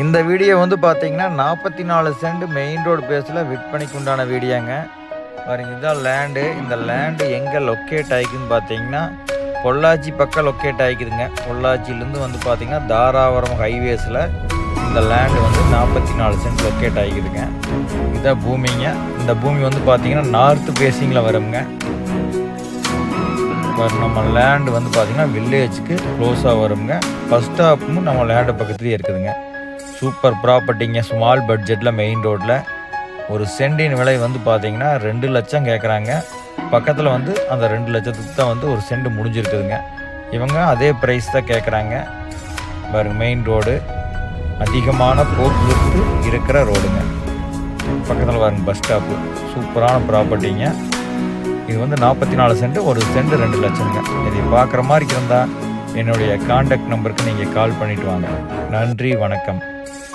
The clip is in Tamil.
இந்த வீடியோ வந்து பார்த்தீங்கன்னா நாற்பத்தி நாலு சென்ட் மெயின் ரோடு பேஸில் விற்பனைக்கு உண்டான வீடியோங்க. பாருங்க இதுதான் லேண்டு இந்த லேண்டு எங்கே லொக்கேட் ஆகிக்குதுன்னு பார்த்தீங்கன்னா பொள்ளாச்சி பக்கம் லொக்கேட் ஆகிக்குதுங்க. பொள்ளாச்சியிலேருந்து வந்து பார்த்தீங்கன்னா தாராபுரம் ஹைவேஸில் இந்த லேண்டு வந்து நாற்பத்தி நாலு சென்ட் லொக்கேட் ஆகிக்குதுங்க. இதான் பூமிங்க. இந்த பூமி வந்து பார்த்தீங்கன்னா நார்த்து பேசிங்கில் வருங்க. நம்ம லேண்டு வந்து பார்த்தீங்கன்னா வில்லேஜுக்கு க்ளோஸாக வருங்க. பஸ் ஸ்டாப்பும் நம்ம லேண்டு பக்கத்துலேயே இருக்குதுங்க. சூப்பர் ப்ராப்பர்ட்டிங்க ஸ்மால் பட்ஜெட்டில் மெயின் ரோட்டில் ஒரு சென்டின் விலை வந்து பார்த்தீங்கன்னா ரெண்டு லட்சம் கேட்குறாங்க பக்கத்தில் வந்து அந்த ரெண்டு லட்சத்துக்கு தான் வந்து ஒரு சென்ட் முடிஞ்சிருக்குதுங்க. இவங்க அதே ப்ரைஸ் தான் கேட்குறாங்க பாருங்க மெயின் ரோடு அதிகமான போக்குவரத்து இருக்கிற ரோடுங்க பக்கத்தில் பாருங்க பஸ் ஸ்டாப்பு சூப்பரான ப்ராப்பர்ட்டிங்க. இது வந்து நாற்பத்தி நாலு சென்ட் ஒரு சென்ட் ரெண்டு லட்சங்க இதை பார்க்குற மாதிரி இருந்தால் என்னுடைய காண்டாக்ட் நம்பருக்கு நீங்கள் கால் பண்ணிவிட்டு வாங்க. நன்றி வணக்கம்.